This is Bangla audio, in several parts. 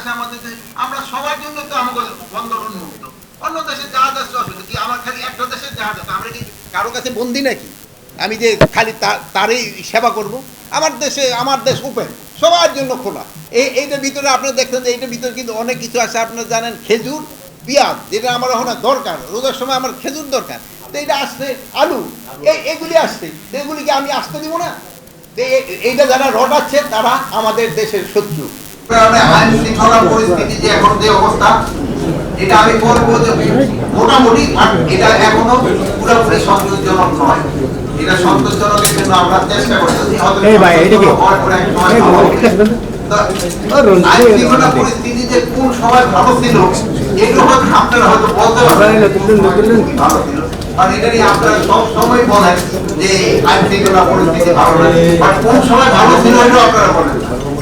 আছে আমাদের দেশে। আমরা সবার জন্য তো আমাদের বন্দর উন্মুক্ত। অন্য দেশের জাহাজ অসুবিধা। কি আমার খালি একটা দেশের জাহাজ আছে আমরা কি কারও কাছে বন্দি নাকি? আমি যে খালি তারই সেবা করব। আমার দেশে, আমার দেশ ওপেন সবার জন্য খোলা। এই এইটার ভিতরে আপনারা দেখছেন যে এইটার ভিতরে কিন্তু অনেক কিছু আছে। আপনারা জানেন খেজুর, পেঁয়াজ, যেটা আমার এখন দরকার। রোজার সময় আমার খেজুর দরকার। তো এইটা আসছে আলু। এগুলি আসছে। তো এগুলি কি আমি আসতে দিব না? এইটা যারা রটাচ্ছে, তারা আমাদের দেশের শত্রু। আইন শৃঙ্খলা পরিস্থিতি যে এখন যে অবস্থা এটা আমি বলব যে মোটামুটি এটা এখনও পুরোপুরি সন্তোষজনক নয় এটা সন্তোষজনকের জন্য আমরা চেষ্টা করতেছি হয়তো এই ভাই, এইটা কি? হওয়ার পরে এক সময় এই ভালো ভাই, হবে। তা আইন শৃঙ্খলা পরিস্থিতি যে কোন সময় ভালো ছিল এগুলো আপনারা হয়তো বলতে পারবেন আপনারা নতুন দিন, নতুন দিন। কি ভালো ছিল কারণ এটা নিয়ে আপনারা সব সময় বলেন যে আইন শৃঙ্খলা পরিস্থিতি ভালো না বাট কোন সময় ভালো ছিল এটাও আপনারা বলেন।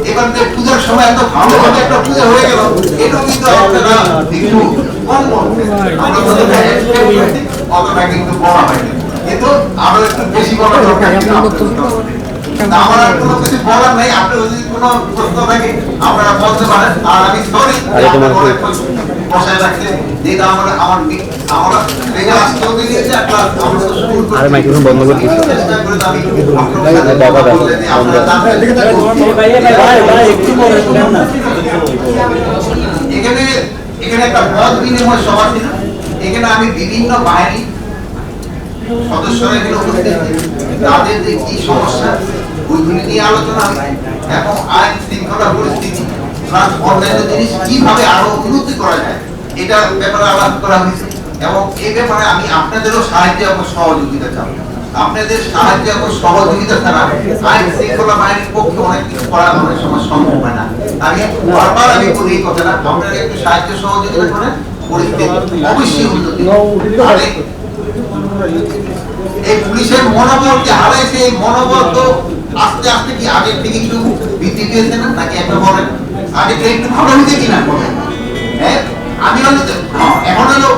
এবার যে পূজার সময় এত ভালোভাবে একটা পূজা হয়ে গেল এটা কিন্তু আপনারা অতটা কিন্তু বলা হয়নি। কিন্তু আরও একটু বেশি বলা দরকার ছিল আপনাদের। তা আমার আর কোনো কিছু বলার নাই। আপনি যদি কোনো প্রশ্ন থাকে আপনারা বলতে পারেন। আর আমি সরি বসায় রাখতে যেটা আমার আমার আমরা রেগে আসতেও দিয়েছে একটা আমরা তো শুরু করছি। আরে মাইক্রোফোন বন্ধ করে বাবা, দিই, এখানে এখানে একটা মত বিনিময় সভা ছিল। এখানে আমি বিভিন্ন বাহিনী সদস্যরা এখানে উপস্থিত তাদের যে কি সমস্যা ওইগুলি নিয়ে আলোচনা এবং আইন শৃঙ্খলা পরিস্থিতি প্লাস অন্যান্য জিনিস কীভাবে আরও উন্নতি করা যায় এটা ব্যাপারে আলাপ করা হয়েছে। এবং এই ব্যাপারে আমি আপনাদেরও সাহায্য এবং সহযোগিতা চাই। আপনাদের সাহায্য এবং সহযোগিতা ছাড়া আইন শৃঙ্খলা বাহিনীর পক্ষে অনেক কিছু করা অনেক সময় সম্ভব হয় না। আমি বারবার আমি বলি এই কথাটা, আপনারা একটু সাহায্য সহযোগিতা করেন, পরিস্থিতি অবশ্যই উন্নতি এই- পুলিশের মনোবল যে হারাইছে, এই মনোবল তো আস্তে আস্তে কি আগের থেকে একটু বৃদ্ধি পেয়েছে না? নাকি একটা বলেন? আগে একটু ভালো হয়েছে কিনা? বলেন হ্যাঁ? আমি যে- হ্যাঁ, এখন হলো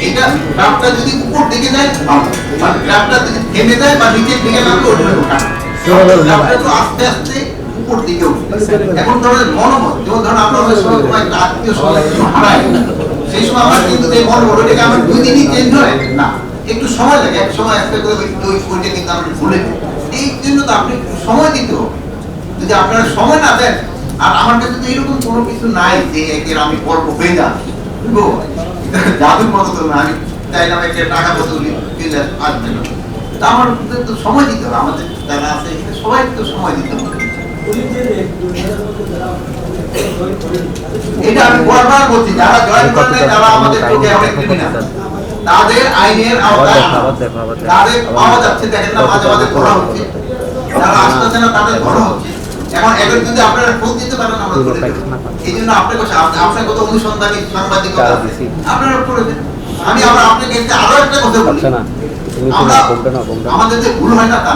এটা গ্রাফটা যদি উপর দিকে যায়। মানে গ্রাফটা যদি থেমে যায় বা নিচের দিকে নামলে ওটা হলো গ্রাফটা তো আস্তে আস্তে উপর দিকে উঠবে। এখন ধরেন মনোবল যেমন ধরেন আমরা অনেক সময় কোনো একটা আত্মীয় স্বজন হারাই সেই সময় আমার কিন্তু যে মনোবল ওটাকে আমার দুই দিনই চেঞ্জ হয়। না একটু সময় লাগে এক সময় একটা করে ওই কিন্তু আমরা ভুলে এই জন্য তো আপনি সময় দিতে হবে। যদি আপনারা সময় না দেন আর আমার কাছে তো এরকম কোনো কিছু নাই যে একের আমি গল্প হয়ে যা জাদুর মতো তো আমি চাইলাম একটা টাকা আসবে না তা আমার তো সময় দিতে হবে আমাদের যারা আছে সবাই তো সময় দিতে হবে। এটা আমি বারবার বলছি যারা জয়েন করেন নাই, তারা আমাদের চোখে অনেক ক্রিমিনাল তাদের আইনের আওতায়। তাদের পাওয়া যাচ্ছে দেখেন না মাঝে মাঝে ধরা হচ্ছে। যারা আসতেছে না তাদের ধরা হচ্ছে। এখন যদি আপনারা খোঁজ দিতে পারেন আমরা করে এই জন্য আপনাকে আপ- আপনার কত অনুসন্ধানী সাংবাদিকতা আছে আপনারা করে দেন। আমি আবার আপনাকে একটা আরও একটা কথা বলি। আচ্ছা না আমাদের যে ভুল হয় না তা।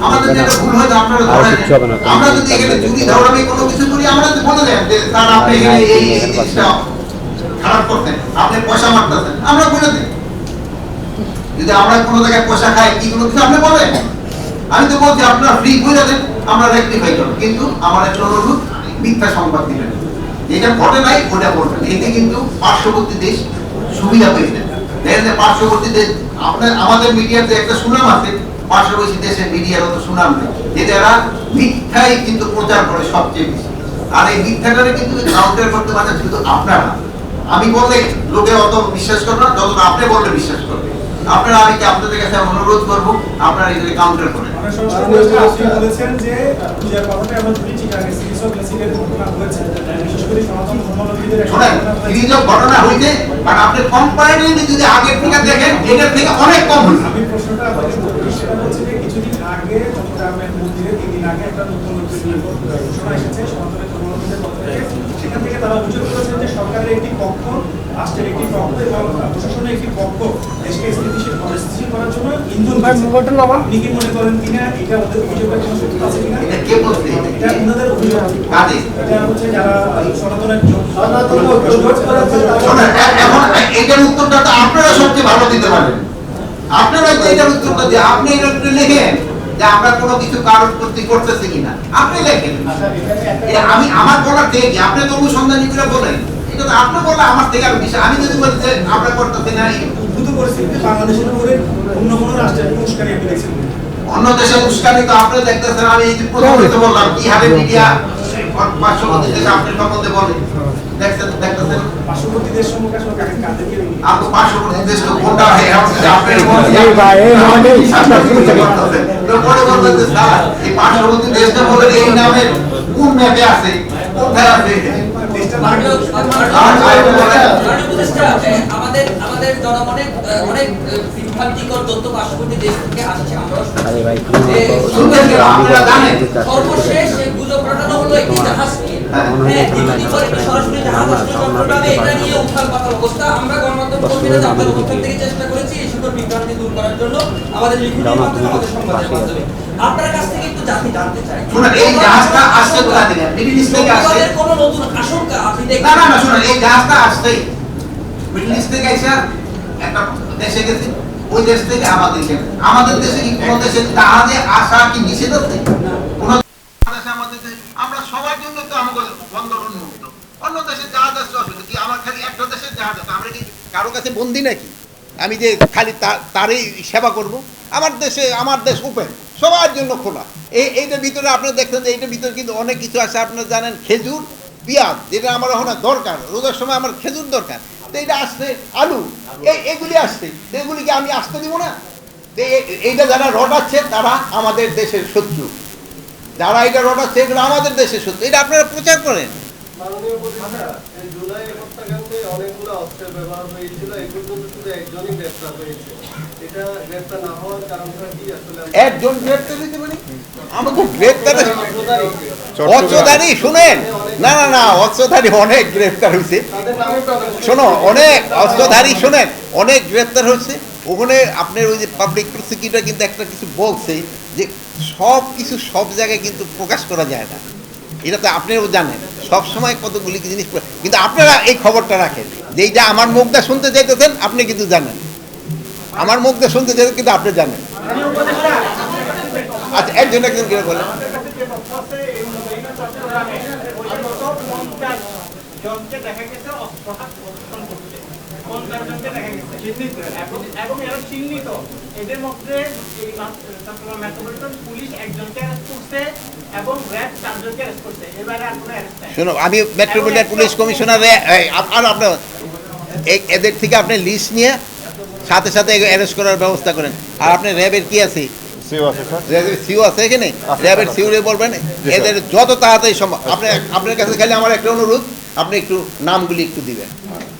আমাদের যে ভুল হয় আপনারা। আমরা যদি এখানে চুরি ধরামি কোনো কিছু করি আমরা তো বলে দেন যে স্যার আপনি এখানে এই এই খারাপ করতেন। আপনি পয়সা মারতেছেন। আমরা বলে দিই। যদি আমরা কোনো জায়গায় পয়সা খাই কি কোনো কিছু আপনি বলেন? আমি তো বলছি, আপনার ফ্রি করে দেন আমরা রেকটিফাই করব কিন্তু আমার একটা অনুরোধ, মিথ্যা সংবাদ দিবেন যেটা ঘটে নাই, ওটা বলবেন এতে কিন্তু পার্শ্ববর্তী দেশ সুবিধা পেয়ে যাবে দেখেন যে পার্শ্ববর্তী দেশ, আপনার, আমাদের মিডিয়াতে একটা সুনাম আছে। পার্শ্ববর্তী দেশের মিডিয়ার অত সুনাম নেই। যে যারা মিথ্যাই কিন্তু প্রচার করে সবচেয়ে বেশি। আর এই মিথ্যাটারে কিন্তু কাউন্টার করতে পারেন শুধু আপনারা। আমি বললে লোকে অত বিশ্বাস করবে না, যতটা আপনি বললে বিশ্বাস করবে। আপনারা আমি কি আপনাদের কাছে অনুরোধ করব আপনারা এগুলি কাউন্টার করেন আপনি বলেছেন যে পূজার কথাটা আমরা যদি ঠিক আগে সিরিজ অফ ব্লেসিংয়ের ঘটনা হয়েছে বিশেষ করে সনাতন ধর্মাবলম্বীদের ঘটনা হয়েছে। সিরিজ অফ ঘটনা হইতে বাট আপনি কম্পারেটিভলি যদি আগের থেকে দেখেন এটার থেকে অনেক কম আমি প্রশ্নটা আপনাকে সেটা যে কিছুদিন আগে চট্টগ্রামের মন্দিরে তিন দিন আগে একটা নতুন নতুন ঘোষণা এসেছে সনাতনের ধর্মাবলম্বীদের পক্ষ থেকে। সেখান থেকে তারা অভিযোগ করেছেন যে সরকারের একটি পক্ষ রাষ্ট্রের একটি পক্ষ এবং প্রশাসনের একটি পক্ষ দেশকে স্থিতিশীল স্থিতিশীল করার জন্য ইন্ধন। আপনি কি মনে করেন কিনা? এটা ওদের অভিযোগের কোনো সত্যতা আছে কিনা? এটা কে বলছে? এটা ওনাদের অভিযোগ। এটা হচ্ছে যারা সনাতনের এটার উত্তরটা তো আপনারা সবচেয়ে ভালো দিতে পারেন আপনারা যে এটার উত্তরটা দিয়ে আপনি এটা লিখেন যে আমরা কোনো কিছু কারোর প্রতি করতেছি কিনা। আপনি লেখেন। আমি আমার বলার থেকে কি? আপনি তো অনুসন্ধানী করে বলেন। এটা তো আপনি বললে আমার থেকে আর বিষয় আমি যদি বলি যে আমরা করতেছি না উদ্ভূত পরিস্থিতিতে বাংলাদেশের উপরে অন্য কোনো রাষ্ট্রের পুরস্কারই আপনি দেখছেন অন্য দেশে উস্কানি তো আপনি দেখতেছেন। আমি এই যে প্রথমত বললাম কি হারে মিডিয়া পার্শ্ববর্তী দেশে আপনি সম্বন্ধে বলেন। দেখছেন দেখতেছেন? পার্শ্ববর্তী দেশ সম্পর্কে আসলে কাদেরকে আপনি পার্শ্ববর্তী দেশ তো কোনটা হয় আপনি এই ভাই, এই আমাদের তো পরে বলবেন যে স্যার এই পার্শ্ববর্তী দেশটা বলে এই নামের কোন ম্যাপে আছে? কোথায় আছে? আমাদের আমাদের জনমনে অনেক বিভ্রান্তিকর তথ্য পার্শ্ববর্তী দেশ থেকে আসছে? আপনারা জানেন। সর্বশেষ গুজব রটানো হলো একটি জাহাজ। হ্যাঁ, সরাসরি জাহাজ এটা নিয়ে উত্থাল পাতাল অবস্থা। আমরা গণমাধ্যম কর্মীরা অবস্থান থেকে চেষ্টা সকল বিভ্রান্তি দূর করার জন্য আমাদের লিখিতের মাধ্যমে আমাদের সংবাদের মাধ্যমে। আপনার কাছ থেকে একটু জাতি জানতে চাই। শুনুন এই জাহাজটা আসছে কোথা থেকে? মিডিল ইস্ট থেকে আসছে। কোনো নতুন আশঙ্কা আপনি না না না শুনুন এই জাহাজটা আসছেই মিডল ইস্ট থেকে এসে একটা দেশে গেছে। ওই দেশ থেকে আমাদের দেশে আমাদের দেশে কি কোনো দেশে জাহাজে আসা কি নিষেধ আছে? কোনো দেশে আমাদের দেশে আমরা সবার জন্য তো আমাদের বন্দর উন্মুক্ত। অন্য দেশে জাহাজ আসছে অসুবিধা কি? আমার খালি একটা দেশের জাহাজ আছে। আমরা কি কারও কাছে বন্দি নাকি? আমি যে খালি তারই সেবা করব, আমার দেশে আমার দেশ ওপেন সবার জন্য খোলা। এই এইটার ভিতরে আপনারা দেখছেন যে এইটার ভিতরে কিন্তু অনেক কিছু আছে। আপনারা জানেন খেজুর, পেঁয়াজ, যেটা আমার এখন দরকার, রোজার সময় আমার খেজুর দরকার। তো এটা আসছে আলু। এগুলি আসছে। তো এগুলি কি আমি আসতে দিব না? এইটা যারা রটাচ্ছে, তারা আমাদের দেশের শত্রু। যারা এটা রটাচ্ছে, এগুলো আমাদের দেশের শত্রু। এটা আপনারা প্রচার করেন। হত্যাকাণ্ডে অনেকগুলো অস্ত্রের ব্যবহার হয়েছিল পর্যন্ত শুধু একজনই গ্রেপ্তার হয়েছে। এটা গ্রেপ্তার না হওয়ার কারণটা কি? আসলে একজন গ্রেপ্তার হয়েছে মানে? আমাকে গ্রেপ্তার অস্ত্রধারী। অস্ত্রধারী শুনেন। না না না অস্ত্রধারী অনেক গ্রেপ্তার হয়েছে। শোনো অনেক অস্ত্রধারী শোনেন অনেক গ্রেপ্তার হচ্ছে ওখানে আপনার ওই যে পাবলিক প্রসিকিউটর কিন্তু একটা কিছু বলছে যে সব কিছু সব জায়গায় কিন্তু প্রকাশ করা যায় না। এটা তো আপনিও জানেন। সবসময় কতগুলি জিনিস কিন্তু আপনারা এই খবরটা রাখেন। যে এইটা আমার মুখটা শুনতে চাইতেছেন, আপনি কিন্তু জানেন। আমার মুখটা শুনতে চাইতেন কিন্তু আপনি জানেন। আচ্ছা একজন একজন কিনে বলেন দেখা গেছে অস্ত্রহাত প্রদর্শন করতে পঞ্চাশ জনকে দেখা গেছে চিহ্নিত এবং এবং এরা চিহ্নিত এদের মধ্যে এই চট্টগ্রাম মেট্রোপলিটন পুলিশ একজনকে অ্যারেস্ট করছে এবং র্যাব চারজনকে অ্যারেস্ট করছে এবারে আর অ্যারেস্ট নাই শোনো আমি মেট্রোপলিটন পুলিশ কমিশনারে আর আপনার এদের থেকে আপনি লিস্ট নিয়ে সাথে সাথে অ্যারেস্ট করার ব্যবস্থা করেন। আর আপনি র্যাবের কি আছে? সিও আছে এখানে? র্যাবের সিওরে বলবেন? এদের যত তাড়াতাড়ি সম্ভব আপনি আপনার কাছে খালি আমার একটা অনুরোধ আপনি একটু নামগুলি একটু দিবেন।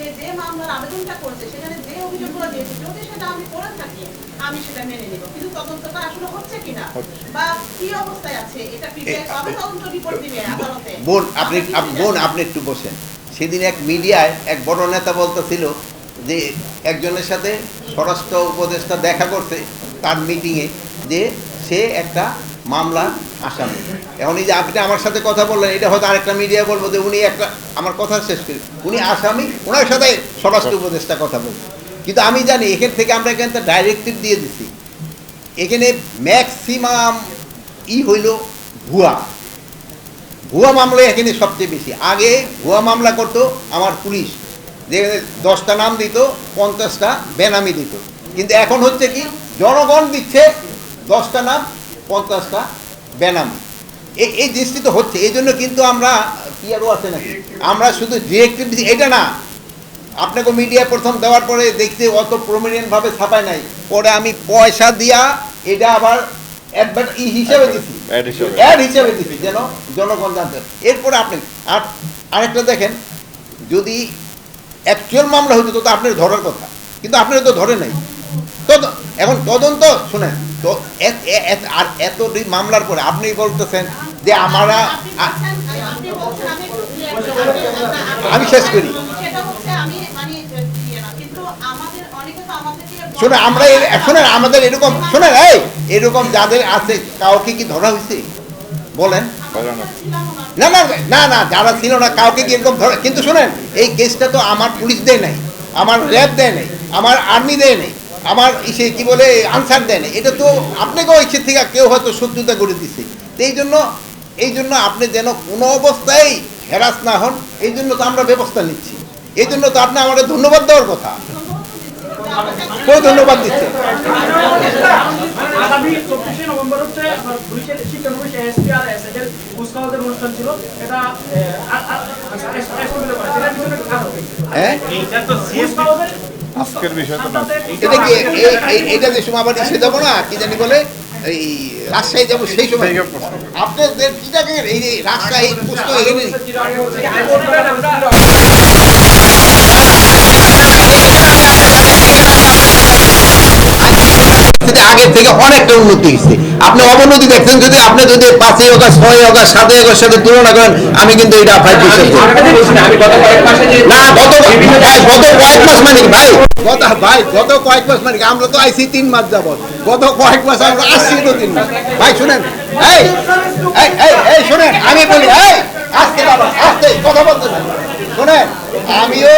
সে যে মামলার আবেদনটা করছে সেখানে যে অভিযোগগুলো দিয়েছে যদি সেটা আমি করে থাকি আমি সেটা মেনে নিব। কিন্তু তদন্তটা আসলে হচ্ছে কিনা বা কি অবস্থায় আছে এটা পিবিআই কবে তদন্ত রিপোর্ট দিবে আদালতে। বোন আপনি বোন আপনি একটু বসেন। সেদিন এক মিডিয়ায় এক বড় নেতা বলতেছিল যে একজনের সাথে স্বরাষ্ট্র উপদেষ্টা দেখা করতে তার মিটিংয়ে যে সে একটা মামলা আসামি এখন এই যে আপনি আমার সাথে কথা বললেন এটা হয়তো আরেকটা মিডিয়া বলব যে উনি একটা আমার কথা শেষ করি। উনি আসামি ওনার সাথে স্বরাষ্ট্র উপদেষ্টা কথা বলব। কিন্তু আমি জানি এখান থেকে আমরা এখানে ডাইরেক্টিভ দিয়ে দিছি। এখানে ম্যাক্সিমাম ই হইল ভুয়া। ভুয়া মামলা এখানে সবচেয়ে বেশি। আগে ভুয়া মামলা করতো আমার পুলিশ। যে দশটা নাম দিত পঞ্চাশটা বেনামি দিত। কিন্তু এখন হচ্ছে কি জনগণ দিচ্ছে দশটা নাম পঞ্চাশটা বেনামি। এই জিনিসটি তো হচ্ছে এই জন্য কিন্তু আমরা কি আরও আছে নাকি? আমরা শুধু ডিরেক্টিভ এটা না। আপনাকে মিডিয়া প্রথম দেওয়ার পরে দেখতে অত প্রমিনেন্ট ভাবে ছাপায় নাই। পরে আমি পয়সা দিয়া এটা আবার ই হিসেবে দিছি। অ্যাড হিসেবে। দিছি যেন জনগণ জানতে এরপরে আপনি আর আরেকটা দেখেন যদি অ্যাকচুয়াল মামলা হতো তো আপনার ধরার কথা। কিন্তু আপনারা তো ধরে নাই। এখন তদন্ত, শুনেন, তো আর এত মামলার পরে আপনি বলতেছেন যে আমরা আমি শেষ করি। শুনে আমরা শোনেন, আমাদের এরকম, শোনেন, এই, এরকম যাদের আছে কাউকে কি ধরা হয়েছে বলেন। না না না না, যারা ছিল না, কাউকে কি এরকম ধরে, কিন্তু শোনেন, এই কেসটা তো আমার পুলিশ দেয় নাই, আমার র্যাব দেয় নাই, আমার আর্মি দেয় নাই আমার ইসে কি বলে আনসার দেয় নাই এটা তো আপনাকেও ইচ্ছে থেকে কেউ হয়তো শত্রুতা করে দিছে। এই জন্য এই জন্য আপনি যেন কোনো অবস্থায় হেরাস না হন এই জন্য তো আমরা ব্যবস্থা নিচ্ছি। এই জন্য তো আপনি আমাদের ধন্যবাদ দেওয়ার কথা। কেউ ধন্যবাদ দিচ্ছে আচ্ছা? হ্যাঁ? আজকের বিষয় তো না এটা কি এইটা যে সময় আবার এসে যাব না কি জানি বলে এই রাজশাহী যাব সেই সময় আপনাদের কি জানেন এই রাজশাহী এখানে আগের থেকে অনেকটা উন্নতি হয়েছে। আপনি অবনতি দেখছেন যদি আপনি যদি পাঁচই অগস্ট ছয় অগস্ট সাতই অগস্ট সাথে তুলনা করেন আমি কিন্তু এটা ফাইভ না গত কয়েক মাস মানে ভাই? গত ভাই, গত কয়েক মাস মানে আমরা তো আইসি তিন মাস যাবত গত কয়েক মাস আমরা আসছি তো তিন মাস। ভাই, শুনেন। এই এই শুনেন, আমি বলি, এই, আজকে বাবা, আজকে কথা বলতে শুনেন, আমিও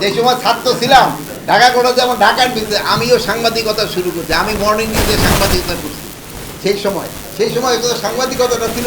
যে সময় ছাত্র ছিলাম, ঢাকা কলেজে যেমন ঢাকার ভিতরে, আমিও সাংবাদিকতা শুরু করছি। আমি মর্নিং নিউজে সাংবাদিকতা করছি। সেই সময় সেই সময় সাংবাদিকতাটা ছিল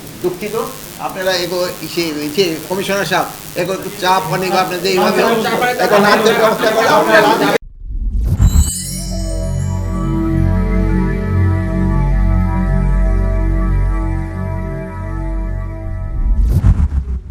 দুঃখিত। আপনারা এগো সে কমিশনার সাহেব এগো চাপ অনেক পানি আপনাদের এইভাবে এখন আর্থিক ব্যবস্থা করে আপনারা